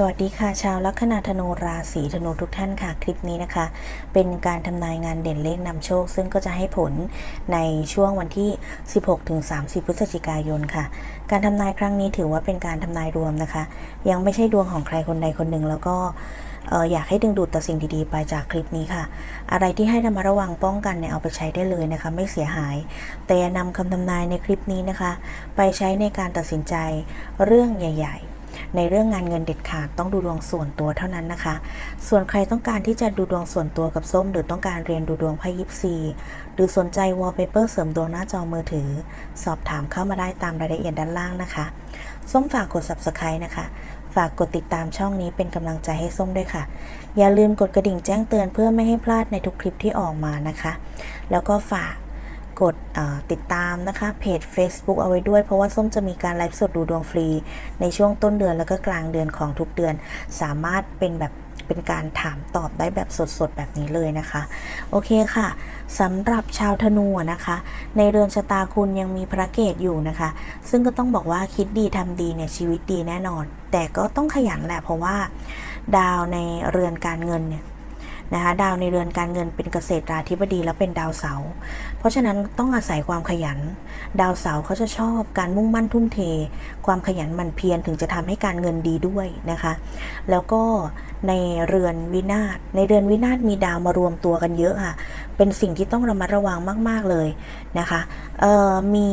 สวัสดีค่ะชาวลัคนาธนูราศีธนูทุกท่านค่ะ คลิปนี้นะคะ เป็นการทำนายงานเด่นเลขนำโชค ซึ่งก็จะให้ผลในช่วงวันที่ 16-30 พฤศจิกายนค่ะ การทำนายครั้งนี้ถือว่าเป็นการทำนายรวมนะคะ ยังไม่ใช่ดวงของใครคนใดคนหนึ่งแล้วก็ อ่ออยากให้ดึงดูดแต่สิ่งดีๆ ไปจากคลิปนี้ค่ะ อะไรที่ให้ระมัดระวังป้องกันเนี่ยเอาไปใช้ได้เลยนะคะ ไม่เสียหาย แต่อย่านำคำทำนายในคลิปนี้นะคะ ไปใช้ในการตัดสินใจเรื่องใหญ่ ๆ ในเรื่องงานเงินเด็ดขาดต้องดูดวงส่วนตัวเท่านั้นนะคะ ส่วนใครต้องการที่จะดูดวงส่วนตัวกับส้ม หรือต้องการเรียนดูดวงไพ่ยิปซีหรือสนใจวอลเปเปอร์เสริมดวงหน้าจอมือถือ สอบถามเข้ามาได้ตามรายละเอียดด้านล่างนะคะ ส้มฝากกด subscribe นะคะฝากกดติดตามช่องนี้เป็นกำลังใจให้ส้มด้วยค่ะ อย่าลืมกดกระดิ่งแจ้งเตือนเพื่อไม่ให้พลาดในทุกคลิปที่ออกมานะคะ แล้วก็ฝาก กดติดตามนะคะเพจ Facebook เอาไว้ด้วย เพราะว่าส้มจะมีการไลฟ์สดดูดวงฟรี ในช่วงต้นเดือนแล้วก็กลางเดือนของทุกเดือน สามารถเป็นแบบเป็นการถามตอบได้แบบสดๆ แบบนี้เลยนะคะ โอเคค่ะสำหรับชาวธนูนะคะ ในเรือนชะตาคุณยังมีพระเกตอยู่นะคะ ซึ่งก็ต้องบอกว่าคิดดีทำดีเนี่ยชีวิตดีแน่นอน แต่ก็ต้องขยันแหละเพราะว่า ดาวในเรือนการเงินเนี่ย นะคะดาวในเรือนการเงินเป็นเกษตราธิบดีและเป็นดาวเสา เพราะฉะนั้นต้องอาศัยความขยัน ดาวเสาเขาจะชอบการมุ่งมั่นทุ่มเท ความขยันหมั่นเพียรถึงจะทำให้การเงินดีด้วยนะคะ แล้วก็ในเรือนวินาศในเรือนวินาศมีดาวมารวมตัวกันเยอะค่ะ เป็นสิ่งที่ต้องระมัดระวังมาก ๆเลยนะคะมี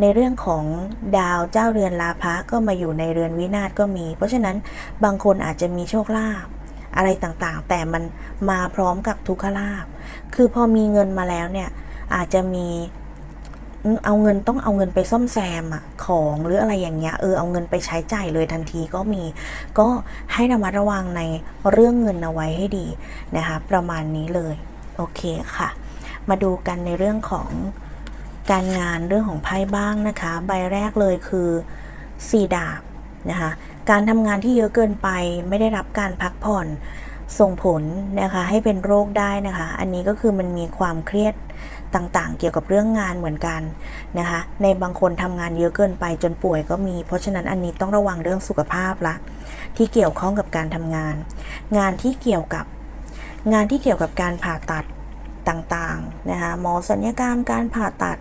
ในเรื่องของดาวเจ้าเรือนลาภะก็มาอยู่ในเรือนวินาศก็มี เพราะฉะนั้นบางคนอาจจะมีโชคลาภ อะไรต่างๆ แต่มันมาพร้อมกับทุกขลาภคือพอมีเงินมาแล้วเนี่ยอาจจะมีเอาเงินต้องเอาเงินไปซ่อมแซมอะของหรืออะไรอย่างเงี้ยเออเอาเงินไปใช้จ่ายเลยทันทีก็มีก็ให้ระมัดระวังในเรื่องเงินเอาไว้ให้ดีนะคะประมาณนี้เลยโอเคค่ะ มาดูกันในเรื่องของการงานเรื่องของไพ่บ้างนะคะ ใบแรกเลยคือสี่ดาบนะคะ การทำงานที่เยอะเกินไปไม่ได้รับการพักผ่อนส่งผลนะคะให้เป็นโรคได้นะคะ อันนี้ก็คือมันมีความเครียดต่างๆ เกี่ยวกับเรื่องงานเหมือนกันนะคะ ในบางคนทำงานเยอะเกินไปจนป่วยก็มี เพราะฉะนั้นอันนี้ต้องระวังเรื่องสุขภาพละที่เกี่ยวข้องกับการทำงาน งานที่เกี่ยวกับงานที่เกี่ยวกับการผ่าตัดต่างๆนะคะหมอสัญญกรรมการผ่าตัด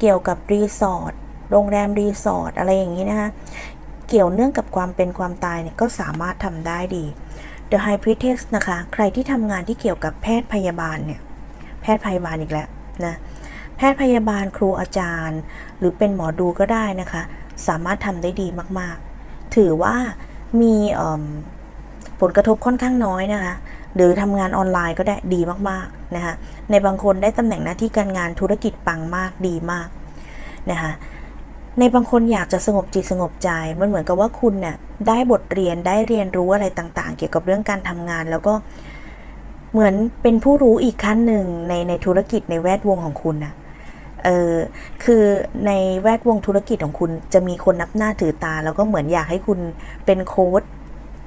เกี่ยวกับรีสอร์ทโรงแรมรีสอร์ทอะไรอย่างนี้นะคะ เกี่ยวเนื่องกับความเป็นความตายเนี่ยก็สามารถทำได้ดี The High Priestess นะคะ ใครที่ทำงานที่เกี่ยวกับแพทย์พยาบาลเนี่ย แพทย์พยาบาลอีกแล้วนะ แพทย์พยาบาลครูอาจารย์ หรือเป็นหมอดูก็ได้นะคะ สามารถทำได้ดีมากๆ ถือว่ามีผลกระทบค่อนข้างน้อยนะคะ หรือทำงานออนไลน์ก็ได้ดีมากๆนะคะ ในบางคนได้ตำแหน่งหน้าที่การงานธุรกิจปังมากดีมากนะคะ ในบางคนอยากจะสงบจิตสงบใจ มันเหมือนกับว่าคุณเนี่ยได้บทเรียนได้เรียนรู้อะไรต่างๆ เกี่ยวกับเรื่องการทำงาน แล้วก็เหมือนเป็นผู้รู้อีกขั้นหนึ่งในในธุรกิจในแวดวงของคุณนะเออคือในแวดวงธุรกิจของคุณจะมีคนนับหน้าถือตา แล้วก็เหมือนอยากให้คุณเป็นโค้ด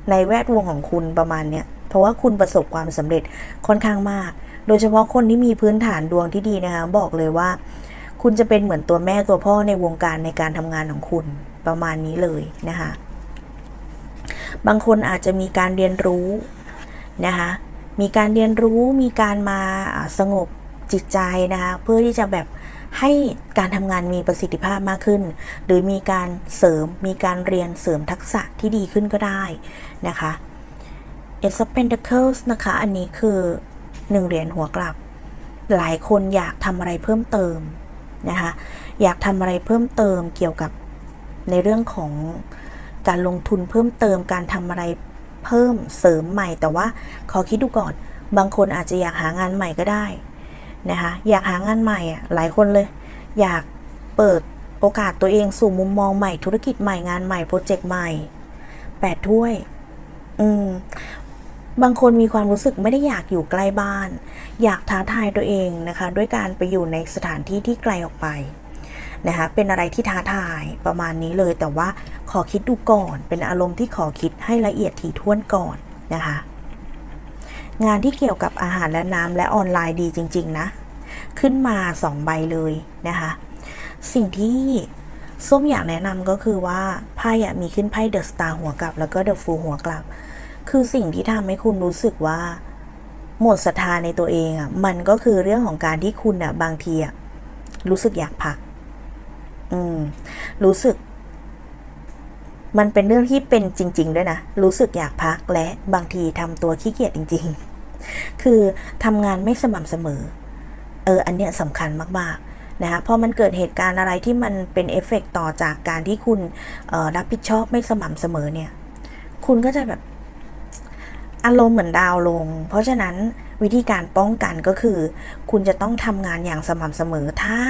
ในแวดวงของคุณประมาณเนี้ยเพราะว่าคุณประสบความสำเร็จค่อนข้างมาก โดยเฉพาะคนที่มีพื้นฐานดวงที่ดีนะคะบอกเลยว่า คุณจะเป็นเหมือนตัวแม่ตัวพ่อในวงการในการทำงานของคุณประมาณนี้เลยนะคะ บางคนอาจจะมีการเรียนรู้นะคะ มีการเรียนรู้มีการมาสงบจิตใจนะคะเพื่อที่จะแบบให้การทำงานมีประสิทธิภาพมากขึ้น หรือมีการเสริมมีการเรียนเสริมทักษะที่ดีขึ้นก็ได้นะคะ Ace of Pentacles นะคะ อันนี้คือหนึ่งเหรียญหัวกลับ หลายคนอยากทำอะไรเพิ่มเติม นะคะอยากทำอะไรเพิ่มเติมเกี่ยวกับในเรื่องของการลงทุนเพิ่มเติมการทำอะไรเพิ่มเสริมใหม่ แต่ว่าขอคิดดูก่อน บางคนอาจจะอยากหางานใหม่ก็ได้นะคะอยากหางานใหม่อะหลายคนเลย อยากเปิดโอกาสตัวเองสู่มุมมองใหม่ธุรกิจใหม่งานใหม่โปรเจกต์ใหม่แปดถ้วย อืม บางคนมีความรู้สึกไม่ได้อยากอยู่ใกล้บ้าน อยากท้าทายตัวเองนะคะ ด้วยการไปอยู่ในสถานที่ที่ไกลออกไปนะคะเป็นอะไรที่ท้าทายประมาณนี้เลย แต่ว่าขอคิดดูก่อน เป็นอารมณ์ที่ขอคิดให้ละเอียดถี่ถ้วนก่อนนะคะงานที่เกี่ยวกับอาหารและน้ำและออนไลน์ดีจริง ๆ นะ ขึ้นมาสองใบเลยนะคะ สิ่งที่ส้มอยากแนะนำก็คือว่าไพ่อะมีขึ้นไพ่เดอะสตาร์หัวกลับ แล้วก็เดอะฟูหัวกลับ คือสิ่งที่ทำให้คุณรู้สึกว่า หมดศรัทธาในตัวเองอะมันก็คือเรื่องของการที่คุณอะบางทีอะรู้สึกอยากพัก อืม รู้สึก มันเป็นเรื่องที่เป็นจริง ๆ ด้วยนะ รู้สึกอยากพักและบางทีทำตัวขี้เกียจจริง ๆ คือทำงานไม่สม่ำเสมอ เออ อันเนี้ยสำคัญมาก ๆ นะคะพอมันเกิดเหตุการณ์อะไรที่มันเป็นเอฟเฟกต์ต่อจากการที่คุณออรับผิดชอบไม่สม่ำเสมอเนี่ย คุณก็จะแบบ อารมณ์เหมือนดาวลง เพราะฉะนั้นวิธีการป้องกันก็คือ คุณจะต้องทำงานอย่างสม่ำเสมอ ถ้า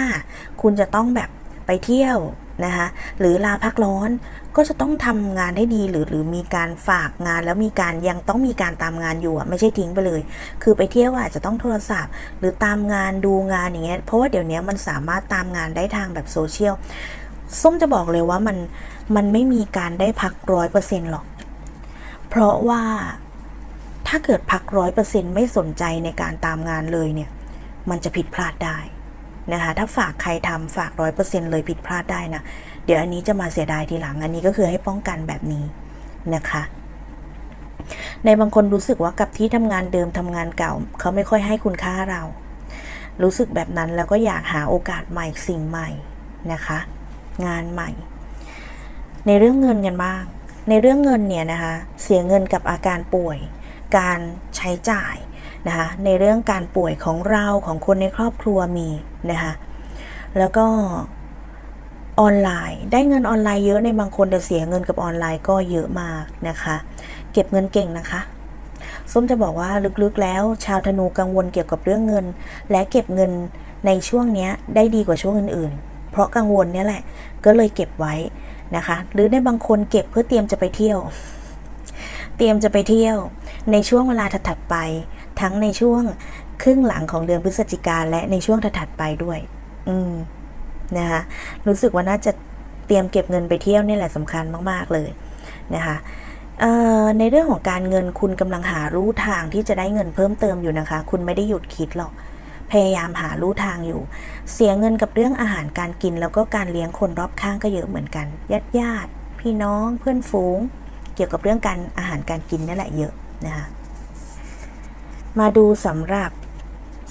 คุณจะต้องแบบไปเที่ยวนะคะหรือลาพักร้อนก็จะต้องทำงานให้ดีหรือหรือมีการฝากงานแล้วมีการยังต้องมีการตามงานอยู่อะไม่ใช่ทิ้งไปเลย คือไปเที่ยวอาจจะต้องโทรศัพท์ หรือตามงานดูงานอย่างเงี้ยเพราะว่าเดี๋ยวนี้มันสามารถตามงานได้ทางแบบโซเชียลส้มจะบอกเลยว่ามันมันไม่มีการได้พักร้อยเปอร์เซ็นต์หรอก เพราะว่า ถ้าเกิดพักร้อยเปอร์เซ็นต์ไม่สนใจในการตามงานเลยเนี่ย มันจะผิดพลาดได้นะคะ ถ้าฝากใครทำฝากร้อยเปอร์เซ็นต์เลยผิดพลาดได้นะ เดี๋ยวอันนี้จะมาเสียดายทีหลัง อันนี้ก็คือให้ป้องกันแบบนี้นะคะ ในบางคนรู้สึกว่ากับที่ทำงานเดิมทำงานเก่า เขาไม่ค่อยให้คุณค่าเรา รู้สึกแบบนั้นแล้วก็อยากหาโอกาสใหม่สิ่งใหม่นะคะ งานใหม่ ในเรื่องเงินกันบ้างในเรื่องเงินเนี่ยนะคะ เสียเงินกับอาการป่วย การใช้จ่ายนะคะในเรื่องการป่วยของเราของคนในครอบครัวมีนะคะแล้วก็ออนไลน์ ได้เงินออนไลน์เยอะในบางคนแต่เสียเงินกับออนไลน์ก็เยอะมากนะคะ เก็บเงินเก่งนะคะส้มจะบอกว่าลึกๆแล้ว ชาวธนูกังวลเกี่ยวกับเรื่องเงิน และเก็บเงินในช่วงนี้ได้ดีกว่าช่วงอื่นๆ เพราะกังวลเนี่ยแหละก็เลยเก็บไว้นะคะ หรือในบางคนเก็บเพื่อเตรียมจะไปเที่ยว เตรียมจะไปเที่ยว ในช่วงเวลาถัดไป ทั้งในช่วงครึ่งหลังของเดือนพฤศจิกาและในช่วงถัดไปด้วย อืมนะคะรู้สึกว่าน่าจะเตรียมเก็บเงินไปเที่ยวนี่แหละสำคัญมาก ๆ เลยนะคะในเรื่องของการเงินคุณกำลังหารูทางที่จะได้เงินเพิ่มเติมอยู่นะคะ คุณไม่ได้หยุดคิดหรอก พยายามหารูทางอยู่ เสียเงินกับเรื่องอาหารการกิน แล้วก็การเลี้ยงคนรอบข้างก็เยอะเหมือนกันญาติญาติพี่น้องเพื่อนฝูง เกี่ยวกับเรื่องการอาหารการกินนี่แหละเยอะ นะคะมาดูสำหรับ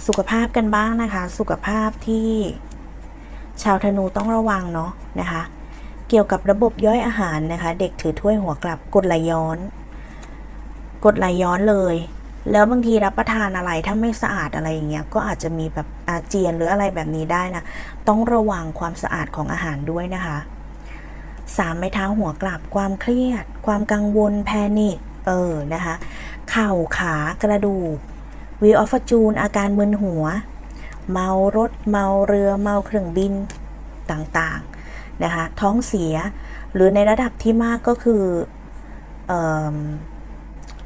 สุขภาพกันบ้างนะคะ สุขภาพที่ชาวธนูต้องระวังเนาะนะคะ เกี่ยวกับระบบย่อยอาหารนะคะ เด็กถือถ้วยหัวกลับกดไหลย้อน กดไหลย้อนเลย แล้วบางทีรับประทานอะไรถ้าไม่สะอาดอะไรอย่างเงี้ยก็อาจจะมีแบบอาเจียนหรืออะไรแบบนี้ได้นะต้องระวังความสะอาดของอาหารด้วยนะคะสามไม้เท้าหัวกลับความเครียด ความกังวลแพนิค เออนะคะเข่าขากระดูกวีออฟจูนอาการมึนหัว เมารถเมาเรือเมาเครื่องบินต่างๆนะคะท้องเสียหรือในระดับที่มากก็คือออ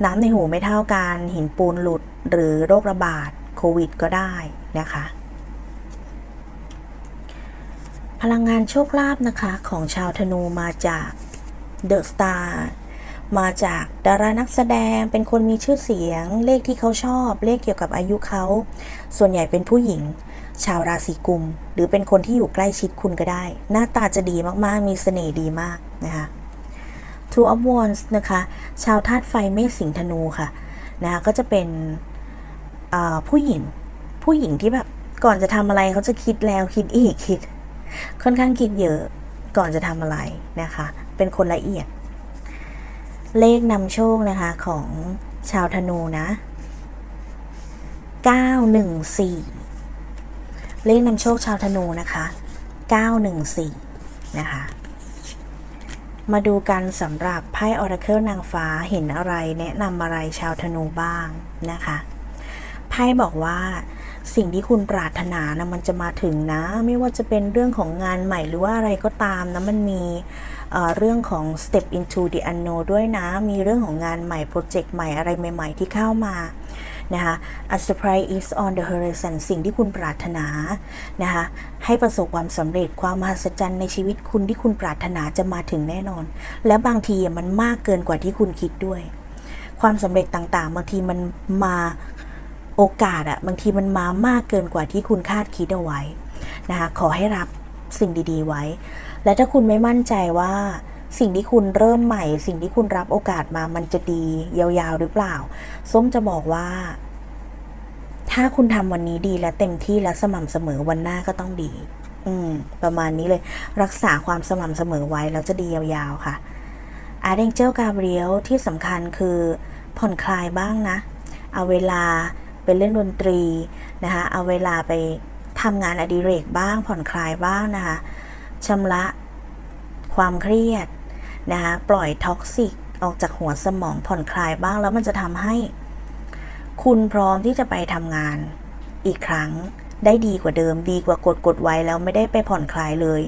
น้ำในหูไม่เท่ากันหินปูนหลุดหรือโรคระบาดโควิดก็ได้นะคะ พลังงานโชคลาภนะคะของชาวธนูมาจากเดอะสตาร์ มาจากดารานักแสดงเป็นคนมีชื่อเสียง เลขที่เขาชอบ เลขเกี่ยวกับอายุเขา ส่วนใหญ่เป็นผู้หญิง ชาวราศีกุม หรือเป็นคนที่อยู่ใกล้ชิดคุณก็ได้ หน้าตาจะดีมากๆ มีเสน่ห์ดีมากนะคะ Two of Wands นะคะ ชาวธาตุไฟเมษสิงห์ธนูค่ะนะคะก็จะเป็นผู้หญิง ผู้หญิงที่แบบก่อนจะทำอะไรเขาจะคิดแล้วคิดอีกคิด ค่อนข้างคิดเยอะก่อนจะทำอะไรนะคะ เป็นคนละเอียด เลขนำโชคนะคะของชาวธนูนะ914 เลขนำโชคชาวธนูนะคะ914นะคะ มาดูกันสำหรับไพ่ออราเคิลนางฟ้าเห็นอะไรแนะนำอะไรชาวธนูบ้างนะคะ ไพ่บอกว่า สิ่งที่คุณปรารถนานะมันจะมาถึงนะ ไม่ว่าจะเป็นเรื่องของงานใหม่หรือว่าอะไรก็ตามนะมันมีเรื่องของ step into the unknown ด้วยนะ มีเรื่องของงานใหม่โปรเจกต์ใหม่อะไรใหม่ ๆ ที่เข้ามานะคะ a surprise is on the horizon สิ่งที่คุณปรารถนานะคะให้ประสบความสำเร็จความมหัศจรรย์ในชีวิตคุณที่คุณปรารถนาจะมาถึงแน่นอน และบางทีมันมากเกินกว่าที่คุณคิดด้วย ความสำเร็จต่างๆบางทีมันมา โอกาสอะบางทีมันมามากเกินกว่าที่คุณคาดคิดเอาไว้นะคะขอให้รับสิ่งดีๆไว้ และถ้าคุณไม่มั่นใจว่าสิ่งที่คุณเริ่มใหม่ สิ่งที่คุณรับโอกาสมามันจะดียาวๆหรือเปล่า ส้มจะบอกว่า ถ้าคุณทำวันนี้ดีและเต็มที่และสม่ำเสมอวันหน้าก็ต้องดี อืม ประมาณนี้เลย รักษาความสม่ำเสมอไว้แล้วจะดียาวๆค่ะอาร์เดงเจลกาเบรียลที่สำคัญคือผ่อนคลายบ้างนะ เอาเวลา ไปเล่นดนตรีนะคะเอาเวลาไปทำงานอดิเรกบ้างผ่อนคลายบ้างนะคะชำระความเครียดนะคะปล่อยท็อกซิกออกจากหัวสมองผ่อนคลายบ้างแล้วมันจะทำให้ คุณพร้อมที่จะไปทำงานอีกครั้งได้ดีกว่าเดิมดีกว่ากดกดไว้แล้วไม่ได้ไปผ่อนคลายเลย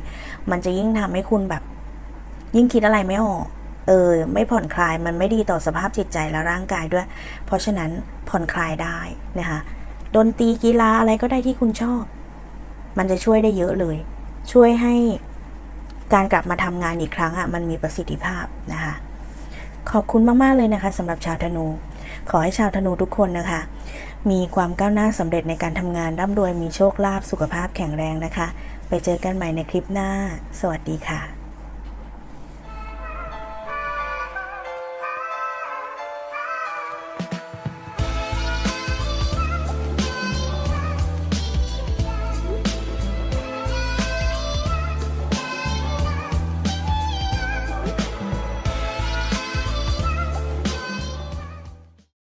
มันจะยิ่งทำให้คุณแบบ ยิ่งคิดอะไรไม่ออก เออไม่ผ่อนคลายมันไม่ดีต่อสภาพจิตใจและร่างกายด้วย เพราะฉะนั้นผ่อนคลายได้นะคะดนตรีกีฬาอะไรก็ได้ที่คุณชอบ มันจะช่วยได้เยอะเลย ช่วยให้การกลับมาทำงานอีกครั้งอะมันมีประสิทธิภาพนะคะขอบคุณมาก ๆ เลยนะคะสำหรับชาวธนู ขอให้ชาวธนูทุกคนนะคะ มีความก้าวหน้าสำเร็จในการทำงานร่ำรวยมีโชคลาภสุขภาพแข็งแรงนะคะ ไปเจอกันใหม่ในคลิปหน้า สวัสดีค่ะ